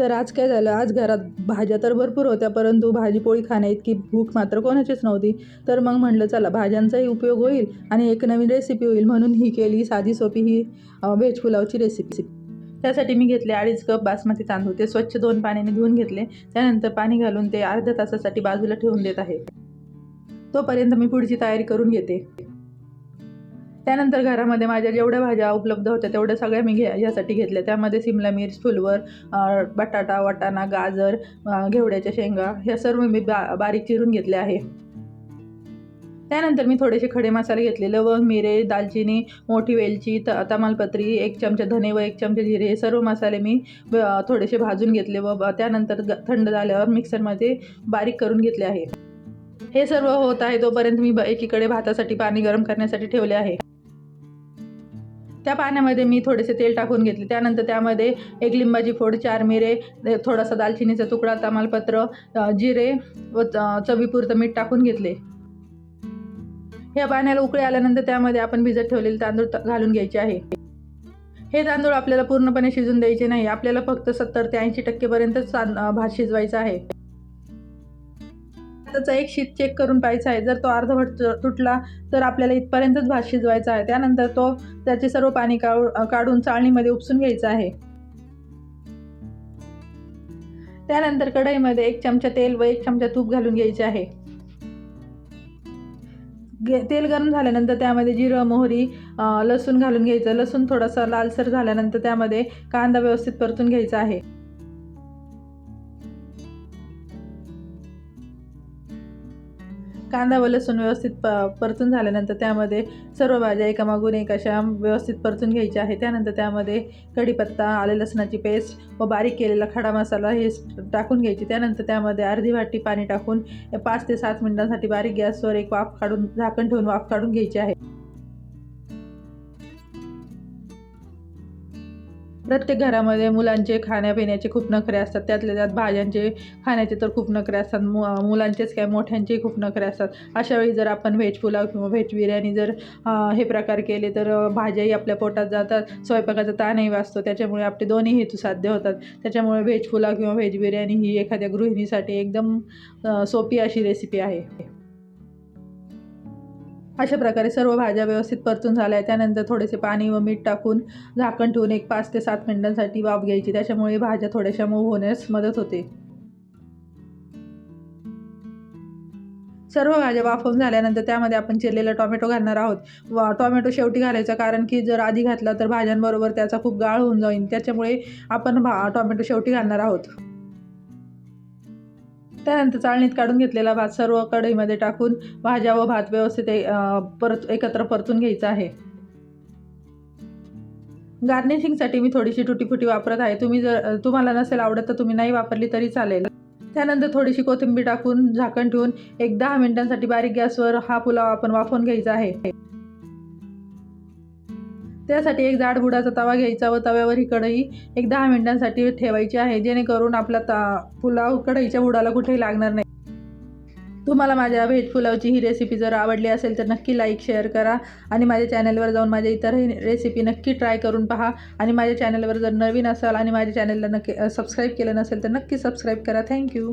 तर आज काय झालं? आज घरात भाज्या तर भरपूर होत्या परंतु भाजीपोळी खाण्याइतकी भूक मात्र कोणाचीच नव्हती. तर मग म्हणलं चला भाज्यांचाही उपयोग होईल आणि एक नवीन रेसिपी होईल म्हणून ही केली साधी सोपी ही व्हेज पुलावची रेसिपी त्यासाठी मी घेतले अडीच कप बासमती तांदूळ. ते स्वच्छ दोन पाण्याने धुवून घेतले. त्यानंतर पाणी घालून ते अर्ध्या तासासाठी बाजूला ठेवून देत आहे. तोपर्यंत मी पुढची तयारी करून घेते. त्यानंतर घरामध्ये माझ्या जेवढ्या भाज्या उपलब्ध होत्या तेवढ्या सगळ्या मी घे ह्यासाठी घेतल्या. त्यामध्ये सिमला मिर्च फुलवर बटाटा वाटाणा गाजर घेवड्याच्या शेंगा ह्या सर्व मी बा बारीक चिरून घेतले आहे. त्यानंतर मी थोडेसे खडे मसाले घेतले. लवंग मिरे दालचिनी मोठी वेलची त तमालपत्री एक चमचा धने व एक चमचा जिरे हे सर्व मसाले मी थोडेसे भाजून घेतले व त्यानंतर थंड झाल्यावर मिक्सरमध्ये बारीक करून घेतले आहे. हे सर्व होत आहे तोपर्यंत मी एकीकडे भातासाठी पाणी गरम करण्यासाठी ठेवले आहे. त्या पाण्यामध्ये मी थोडेसे तेल टाकून घेतले. त्यानंतर त्यामध्ये एक लिंबाची फोड चार मिरे थोडासा दालचिनीचा तुकडा तमालपत्र जिरे व चवीपुरतं मीठ टाकून घेतले. ह्या पाण्याला उकळी आल्यानंतर त्यामध्ये आपण भिजत ठेवलेले तांदूळ घालून घ्यायचे आहे. हे तांदूळ आपल्याला पूर्णपणे शिजून द्यायचे नाही. आपल्याला फक्त सत्तर ते ऐंशी टक्केपर्यंतच भात शिजवायचा आहे. त्याचा एक शीत चेक करून पाहायचा आहे. जर तो अर्धवट तुटला तर आपल्याला इथपर्यंतच भात शिजवायचा आहे. त्यानंतर तो त्याचे सर्व पाणी काढून चाळणीमध्ये उपसून घ्यायचं आहे. त्यानंतर कढईमध्ये एक चमचा तेल व एक चमचा तूप घालून घ्यायचे आहे. तेल गरम झाल्यानंतर त्यामध्ये जिरं मोहरी लसूण घालून घ्यायचं. लसूण थोडासा लालसर झाल्यानंतर त्यामध्ये कांदा व्यवस्थित परतून घ्यायचा आहे. कांदा व लसूण व्यवस्थित प परतून झाल्यानंतर त्यामध्ये सर्व भाज्या एकामागून एक अशा व्यवस्थित परतून घ्यायच्या आहे. त्यानंतर त्यामध्ये कढीपत्ता आले लसणाची पेस्ट व बारीक केलेला खडा मसाला हे टाकून घ्यायची. त्यानंतर त्यामध्ये अर्धी वाटी पाणी टाकून पाच ते सात मिनिटांसाठी बारीक गॅसवर एक वाफ काढून झाकण ठेवून वाफ काढून घ्यायची आहे. प्रत्येक घरामध्ये मुलांचे खाण्यापिण्याचे खूप नखरे असतात. त्यातल्या त्यात भाज्यांचे खाण्याचे तर खूप नखरे असतात. मु मुलांचेच काय मोठ्यांचेही खूप नखरे असतात. अशा वेळी जर आपण व्हेज पुलाव किंवा व्हेज बिर्याणी जर हे प्रकार केले तर भाज्याही आपल्या पोटात जातात स्वयंपाकाचा ताणही वाचतो. त्याच्यामुळे आपले दोन्ही हेतू साध्य होतात. त्याच्यामुळे व्हेज पुलाव किंवा व्हेज बिर्याणी ही एखाद्या गृहिणीसाठी एकदम सोपी अशी रेसिपी आहे. अशा प्रकारे सर्व भाज्या व्यवस्थित परतून झाल्या त्यानंतर थोडेसे पाणी व मीठ टाकून झाकण ठेवून एक पाच ते सात मिनिटांसाठी वाफ घ्यायची. त्याच्यामुळे भाज्या थोड्याशा मऊ होण्यास मदत होते. सर्व भाज्या वाफवून झाल्यानंतर त्यामध्ये आपण चिरलेला टोमॅटो घालणार आहोत. व टोमॅटो शेवटी घालायचा कारण की जर आधी घातला तर भाज्यांबरोबर त्याचा खूप गाळ होऊन जाईल त्याच्यामुळे आपण भा टोमॅटो शेवटी घालणार आहोत. त्यानंतर चाळणीत काढून घेतलेला भात सर्व कढईमध्ये टाकून भाज्या व भात व्यवस्थित परत एकत्र परतून घ्यायचा आहे. गार्निशिंगसाठी मी थोडीशी टुटीफुटी वापरत आहे. तुम्ही जर तुम्हाला नसेल आवडत तर तुम्ही नाही वापरली तरी चालेल. त्यानंतर थोडीशी कोथिंबीर टाकून झाकण ठेवून एक दहा मिनिटांसाठी बारीक गॅसवर हा पुलाव आपण वाफवून घ्यायचा आहे. त्यासाठी एक जाड बुडाचा तवा घ्यायचा व तव्यावर ही कढई एक दहा मिनिटांसाठी ठेवायची आहे जेणेकरून आपला ता पुलाव कढईच्या बुडाला कुठेही लागणार नाही. तुम्हाला माझ्या व्हेज पुलावची ही रेसिपी जर आवडली असेल तर नक्की लाईक शेअर करा आणि माझ्या चॅनलवर जाऊन माझ्या इतरही रेसिपी नक्की ट्राय करून पहा. आणि माझ्या चॅनलवर जर नवीन असाल आणि माझ्या चॅनलला नक्की सबस्क्राईब केलं नसेल तर नक्की सबस्क्राईब करा. थँक्यू